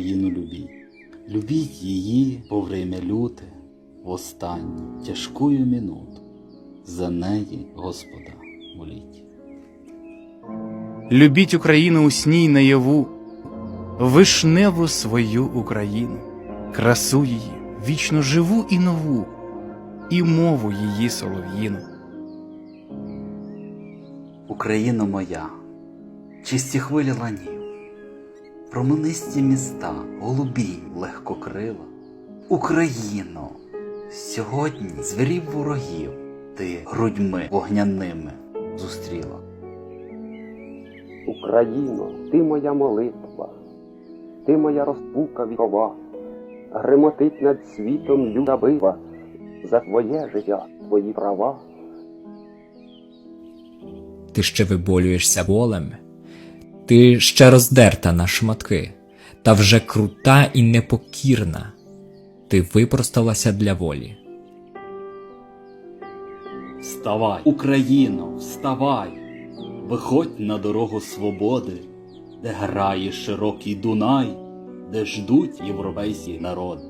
Україну любіть. Любіть її по время люте, в останню тяжкую минуту. За неї Господа моліть. Любіть Україну у сні й наяву, вишневу свою Україну, красу її, вічно живу і нову, і мову її солов'їну. Україно моя, чисті хвилі ланів, променисті міста, голубі легкокрила. Україно, сьогодні звірів ворогів ти грудьми вогняними зустріла. Україно, ти моя молитва, ти моя розпука вікова, гремотить над світом люда бива, за твоє життя, твої права. ти ще виболюєшся болем, ти ще роздерта на шматки, та вже крута і непокірна, ти випросталася для волі. Вставай, Україно, вставай, виходь на дорогу свободи, де грає широкий Дунай, де ждуть європейські народи.